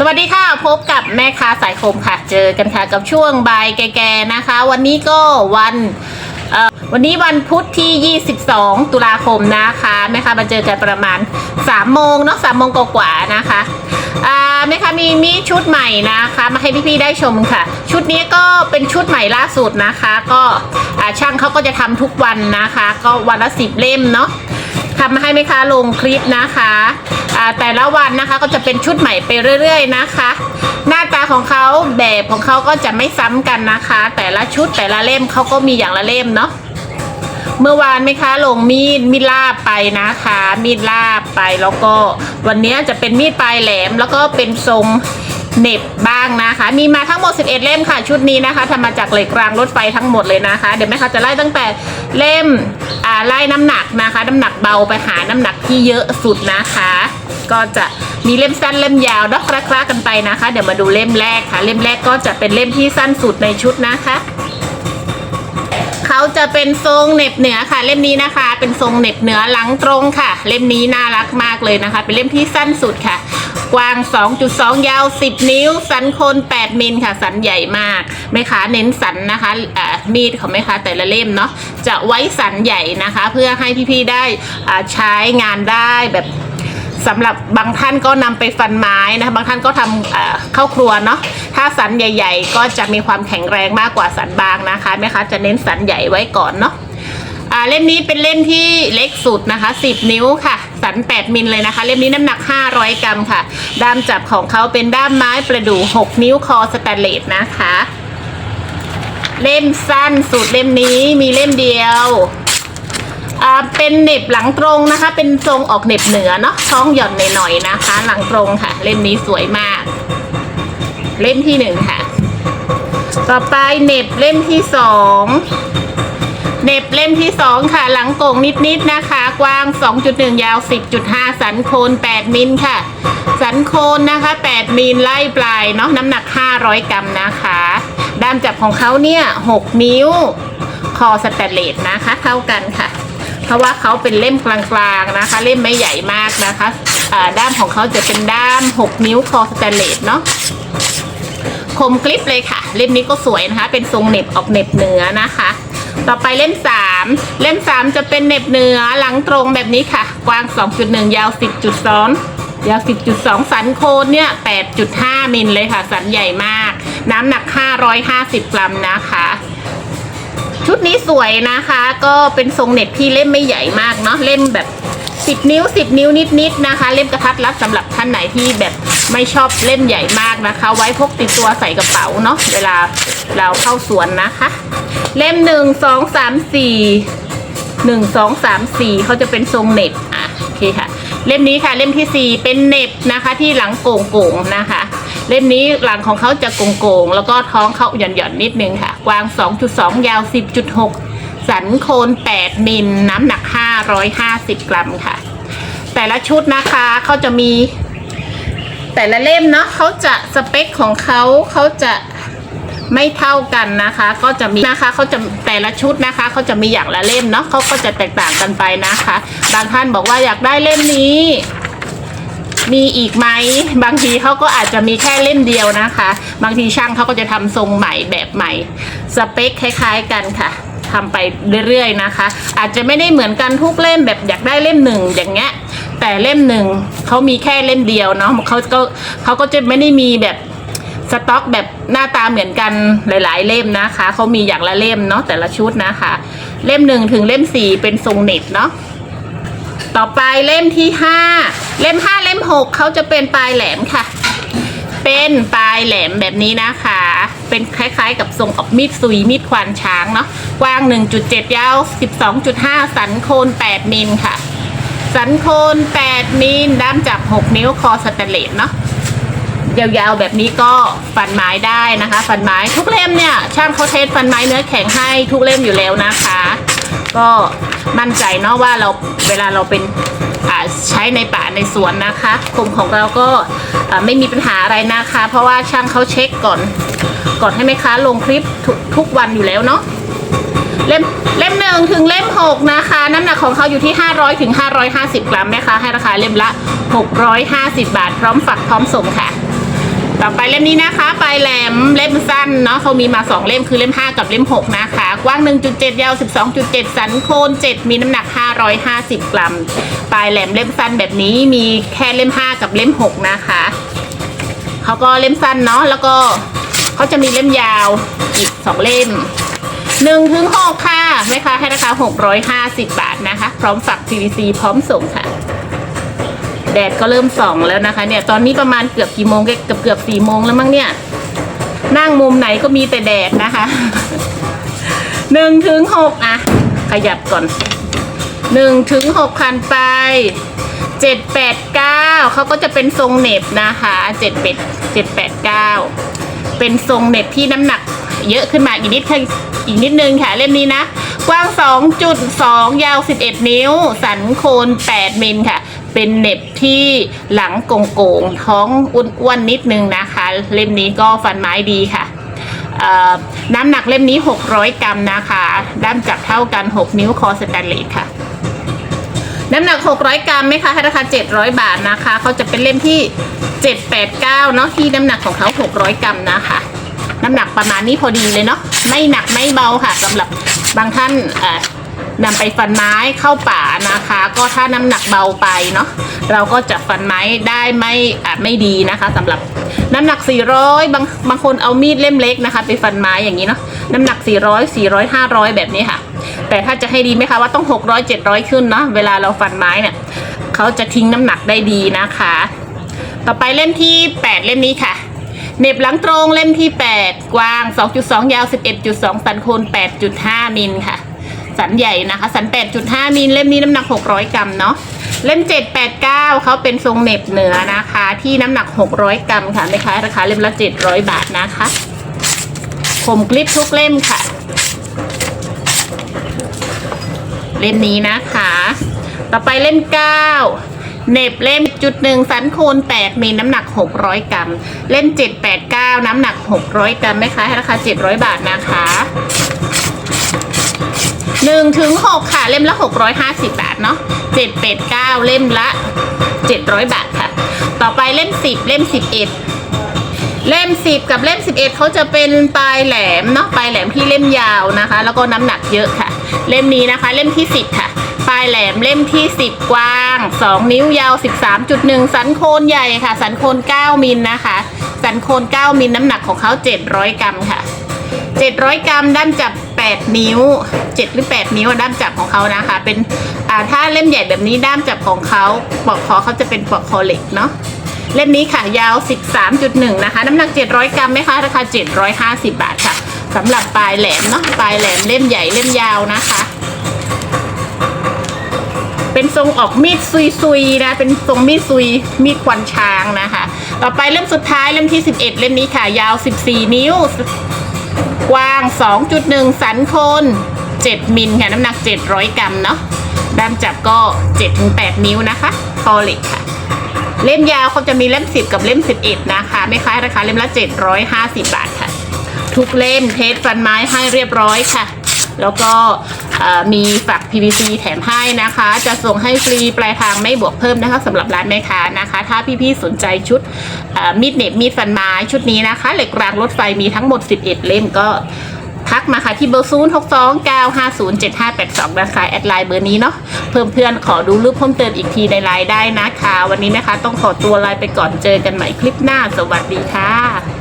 สวัสดีค่ะ พบกับแม่ค้าสายคมค่ะ เจอกันค่ะกับช่วงบายแก่ๆนะคะ วันนี้ก็วันวันนี้วันพุธที่ 22 ตุลาคมนะคะแม่ค้ามาเจอกันประมาณ 3 โมงเนาะ3โมงกว่าๆนะคะแม่ค้ามีมีชุดใหม่นะคะ มาให้พี่ๆได้ชมค่ะ ชุดนี้ก็เป็นชุดใหม่ล่าสุดนะคะ ก็ช่างเขาก็จะทำทุกวันนะคะ ก็วันละ 10 เล่มเนาะ ทำมาให้ไหมคะลงคลิปนะคะแต่ละวันนะคะก็จะเป็นชุดใหม่ไปเรื่อย ๆ นะคะ หน้าตาของเขาแบบของเขาก็จะไม่ซ้ำกันนะคะ แต่ละชุดแต่ละเล่มเขาก็มีอย่างละเล่มเนาะเมื่อวานไหมคะลงมีดมีดลาบไปนะคะ มีดลาบไปแล้วก็วันนี้จะเป็นมีดปลายแหลมแล้วก็เป็นทรง เหน็บบ้างนะคะ มีมาทั้งหมด 11 เล่มค่ะ ชุดนี้นะคะทำมาจากเหล็กรางรถไฟทั้งหมดเลยนะคะ เดี๋ยวแม่คะจะไล่ตั้งแต่เล่มอ่าไล่น้ำหนักนะคะ น้ำหนักเบาไปหาน้ำหนักที่เยอะสุดนะคะ ก็จะมีเล่มสั้นเล่มยาวดอกคล้ากันไปนะคะ เดี๋ยวมาดูเล่มแรกค่ะ เล่มแรกก็จะเป็นเล่มที่สั้นสุดในชุดนะคะเขาจะเป็นทรงเน็บเหนือค่ะเล่มนี้นะคะ เป็นทรงเน็บเหนือหลังตรงค่ะ เล่มนี้น่ารักมากเลยนะคะ เป็นเล่มที่สั้นสุดค่ะ กว้าง 2.2 ยาว 10 นิ้ว สันโคน8มิลค่ะ สันใหญ่มากแม่ค้าเน้นสันนะคะอามีดของแม่ค้าแต่ละเล่มเนาะจะไว้สันใหญ่นะคะ เพื่อให้พี่ๆได้ใช้งานได้แบบสำหรับบางท่านก็นำไปฟันไม้นะคะบางท่านก็ทำเข้าครัวเนาะถ้าสันใหญ่ ๆ ก็จะมีความแข็งแรงมากกว่าสันบางนะคะแม่ค้าจะเน้นสันใหญ่ไว้ก่อนเนาะ อ่าเล่มนี้เป็นเล่มที่เล็กสุดนะคะ 10 นิ้วค่ะ สัน 8 มิลเลยนะคะ เล่มนี้น้ำหนัก 500 กรัมค่ะ ด้ามจับของเขาเป็นด้ามไม้ประดู่6 นิ้วคอสแตนเลสนะคะ เล่มสั้นสุดเล่มนี้มีเล่มเดียวอ่าเป็นเน็บหลังตรงนะคะ เป็นทรงออกเน็บเหนือเนาะท้องหย่อนหน่อยๆนะคะ หลังตรงค่ะ เล่มนี้สวยมาก เล่มที่หนึ่งค่ะ ต่อไปเน็บเล่มที่สอง เน็บเล่มที่สองค่ะ หลังโก่งนิดๆนะคะ กว้าง 2.1 ยาว 10.5 สันโคน 8 มิลค่ะ สันโคนนะคะ 8 มิลไล่ปลายเนาะน้ำหนัก 500 กรัมนะคะ ด้ามจับของเขาเนี่ย 6 นิ้ว คอสแตนเลสนะคะ เท่ากันค่ะ เพราะว่าเขาเป็นเล่มกลางๆนะคะ เล่มไม่ใหญ่มากนะคะด้ามของเขาจะเป็นด้าม 6 นิ้วคอสแตนเลสเนาะคมกลิปเลยค่ะ เล่มนี้ก็สวยนะคะ เป็นทรงเน็บออกเน็บเนื้อนะคะ ต่อไปเล่ม3เล่ม3จะเป็นเน็บเหนือหลังตรงแบบนี้ค่ะ กว้าง 2.1 ยาว 10.2 ยาว 10.2 สันโคนเนี่ย 8.5 มิลเลยค่ะ สันใหญ่มาก น้ำหนัก 550 กรัมนะคะชุดนี้สวยนะคะ ก็เป็นทรงเน็ตที่เล่มไม่ใหญ่มากเนาะเล่มแบบ 10 นิ้ว 10 นิ้วนิดๆนะคะ เล่มกระทัดรัดสำหรับท่านไหนที่แบบไม่ชอบเล่มใหญ่มากนะคะ ไว้พกติดตัวใส่กระเป๋าเนาะเวลา เราเข้าสวนนะคะ เล่มหนึ่งสองสามสี่หนึ่งสองสามสี่เขาจะเป็นทรงเน็บอะโอเคค่ะ เล่มนี้ค่ะเล่มที่สี่เป็นเน็บนะคะ ที่หลังโก่งๆนะคะ เล่มนี้หลังของเขาจะโก่งๆแล้วก็ท้องเขาหย่อนๆนิดนึงค่ะ กว้าง2.2ยาว10.6สันโคน8มิลน้ำหนัก550กรัมค่ะ แต่ละชุดนะคะเขาจะมี แต่ละเล่มเนาะเขาจะสเปคของเขาเขาจะ ไม่เท่ากันนะคะ ก็จะมีนะคะเขาจะแต่ละชุดนะคะเขาจะมีอย่างละเล่มเนาะเขาก็จะแตกต่างกันไปนะคะ บางท่านบอกว่าอยากได้เล่มนี้ มีอีกไหมบางทีเขาก็อาจจะมีแค่เล่มเดียวนะคะ บางทีช่างเขาก็จะทำทรงใหม่แบบใหม่ สเปคคล้ายๆกันค่ะทำไปเรื่อยๆนะคะ อาจจะไม่ได้เหมือนกันทุกเล่มแบบอยากได้เล่มหนึ่งอย่างเงี้ยแต่เล่มหนึ่งเขามีแค่เล่มเดียวเนาะเขาก็เขาก็จะไม่ได้มีแบบ สต็อกแบบหน้าตาเหมือนกันหลาย ๆ เล่มนะคะเขามีอย่างละเล่มเนาะแต่ละชุดนะคะ เล่มหนึ่งถึงเล่มสี่เป็นทรงเน็ตเนาะต่อไปเล่มที่ห้าเล่มห้าเล่มหกเขาจะเป็นปลายแหลมค่ะ เป็นปลายแหลมแบบนี้นะคะ เป็นคล้ายๆ กับทรงออกมีดซุยมีดควานช้างเนาะกว้าง 1.7 ยาว 12.5 สันโคน8มิลค่ะ สันโคน8มิลด้ามจับ 6 นิ้วคอสแตนเลสเนาะ ยาวๆแบบนี้ก็ฟันไม้ได้นะคะ ฟันไม้ทุกเล่มเนี่ย ช่างเขาเทสฟันไม้เนื้อแข็งให้ทุกเล่มอยู่แล้วนะคะ ก็มั่นใจเนาะว่าเราเวลาเราเป็นใช้ในป่าในสวนนะคะกลุ่มของเราก็ไม่มีปัญหาอะไรนะคะ เพราะว่าช่างเขาเช็คก่อน ก่อนให้แม่ค้าลงคลิปทุกทุกวันอยู่แล้วเนาะเล่มเล่มหนึ่งถึงเล่มหกนะคะ น้ำหนักของเขาอยู่ที่ 500ถึง550 กรัมแม่ค้าให้ราคาเล่มละ 650 บาท พร้อมฝักพร้อมส่งค่ะ ต่อไปเล่มนี้นะคะ ปลายแหลมเล่มสั้นเนาะเขามีมา 2 เล่มคือเล่ม 5 กับเล่ม 6 นะคะ กว้าง 1.7 ยาว 12.7 สันโคน 7 มีน้ำหนัก 550 กรัม ปลายแหลมเล่มสั้นแบบนี้มีแค่เล่ม 5 กับเล่ม 6 นะคะเขาก็เล่มสั้นเนาะแล้วก็เขาจะมีเล่มยาวอีก 2 เล่ม1ถึง6ค่ะแม่ค้าให้ราคา650บาทนะคะ พร้อมฝัก PVC พร้อมส่งค่ะ แดดก็เริ่มส่องแล้วนะคะเนี่ยตอนนี้ประมาณเกือบกี่โมงเกือบเกือบสี่โมงแล้วมั้งเนี่ยนั่งมุมไหนก็มีแต่แดดนะคะหนึ่งถึงหกอะขยับก่อนหนึ่งถึงหกคันไปเจ็ดแปดเก้าเขาก็จะเป็นทรงเน็บนะคะเจ็ดเป็ดเจ็ดแปดเก้าเป็นทรงเน็บที่น้ำหนักเยอะขึ้นมาอีกนิดอีกนิดนึงค่ะเล่มนี้นะ กว้าง 2.2 ยาว 11 นิ้ว สันโคน 8 มิลค่ะ เป็นเน็บที่หลังโก่งๆท้องอ้วนๆนิดนึงนะคะ เล่มนี้ก็ฟันไม้ดีค่ะน้ำหนักเล่มนี้ 600 กรัมนะคะ ด้ามจับเท่ากัน 6 นิ้วคอสแตนเลสค่ะ น้ำหนัก 600 กรัมไหมคะให้ราคา 700 บาทนะคะเขาจะเป็นเล่มที่ 789 เนาะที่น้ำหนักของเขา 600 กรัมนะคะ น้ำหนักประมาณนี้พอดีเลยเนาะไม่หนักไม่เบาค่ะสำหรับบางท่านอ่อ นำไปฟันไม้เข้าป่านะคะ ก็ถ้าน้ำหนักเบาไปเนาะเราก็จะฟันไม้ได้ไม่อะไม่ดีนะคะสำหรับน้ำหนัก 400 บางบางคนเอามีดเล่มเล็กนะคะ ไปฟันไม้อย่างนี้เนาะน้ำหนัก 400 400 500 แบบนี้ค่ะ แต่ถ้าจะให้ดีไหมคะว่าต้อง 600 700 ขึ้นเนาะเวลาเราฟันไม้เนี่ยเขาจะทิ้งน้ำหนักได้ดีนะคะ ต่อไปเล่มที่ 8 เล่มนี้ค่ะเน็บหลังตรงเล่มที่ 8 กว้าง 2.2 ยาว 11.2 สันโคน8.5 มิลค่ะ สันใหญ่นะคะ สัน 8.5 มิลเล่มนี้น้ำหนัก 600 กรัมเนาะเล่ม 789เขาเป็นทรงเน็บเหนือนะคะ ที่น้ำหนัก 600 กรัมค่ะไม่คะราคาเล่มละ 700 บาทนะคะผมกลิปทุกเล่มค่ะ เล่มนี้นะคะ ต่อไปเล่ม 9เน็บเล่มจุดหนึ่งสันโคนแตกมีน้ำหนัก600กรัม เล่ม789น้ำหนัก600กรัมไหมคะ ให้ราคา700บาทนะคะ 1ถึง6ค่ะ เล่มละ 650 บาทเนาะ789 เล่มละ 700 บาทค่ะ ต่อไปเล่ม 10 เล่ม 11 เล่ม 10 กับเล่ม 11เขาจะเป็นปลายแหลมเนาะปลายแหลมที่เล่มยาวนะคะ แล้วก็น้ำหนักเยอะค่ะ เล่มนี้นะคะ เล่มที่ 10 ค่ะปลายแหลมเล่มที่ 10 กว้าง 2 นิ้วยาว 13.1 สันโคนใหญ่ค่ะ สันโคน 9 มิลนะคะ สันโคน 9 มิลน้ำหนักของเขา 700 กรัมค่ะ 700 กรัมด้ามจับ 8 นิ้ว 7 หรือ 8 นิ้วด้ามจับของเขานะคะ เป็นอ่าถ้าเล่มใหญ่แบบนี้ด้ามจับของเขาปลอกคอเขาจะเป็นปลอกคอเหล็กเนาะเล่มนี้ค่ะยาว 13.1 นะคะ น้ำหนัก 700 กรัมไหมคะ ราคา 750 บาทค่ะสำหรับปลายแหลมเนาะปลายแหลมเล่มใหญ่เล่มยาวนะคะ เป็นทรงออกมีดซุยๆนะ เป็นทรงมีดซุยมีดควันช้างนะคะ ต่อไปเล่มสุดท้ายเล่มที่ 11 เล่มนี้ค่ะ ยาว 14 นิ้ว กว้าง 2.1 สันโคน 7 มิลค่ะ น้ำหนัก 700 กรัมเนาะด้ามจับก็ 7-8 นิ้วนะคะคอเหล็กค่ะ เล่มยาวเขาจะมีเล่ม 10 กับเล่ม 11 นะคะไม่ค้ายราคาเล่มละ 750 บาทค่ะ ทุกเล่มเทสฟันไม้ให้เรียบร้อยค่ะ แล้วก็ มีฝัก PVC แถมให้นะคะ จะส่งให้ฟรีปลายทางไม่บวกเพิ่มนะคะสำหรับร้านแม่ค้านะคะ ถ้าพี่ๆสนใจชุดมีดเน็บมีดฟันไม้ชุดนี้นะคะ เหล็กรางรถไฟมีทั้งหมด 11 เล่มก็ทักมาค่ะที่เบอร์ 0 6 2 9 5 0 7 5 8 2นะคะแอดไลน์เบอร์นี้เนาะเพิ่มเพื่อนขอดูรูปเพิ่มเติมอีกทีในไลน์ได้นะคะ วันนี้นะคะต้องขอตัวไลน์ไปก่อนเจอกันใหม่คลิปหน้า สวัสดีค่ะ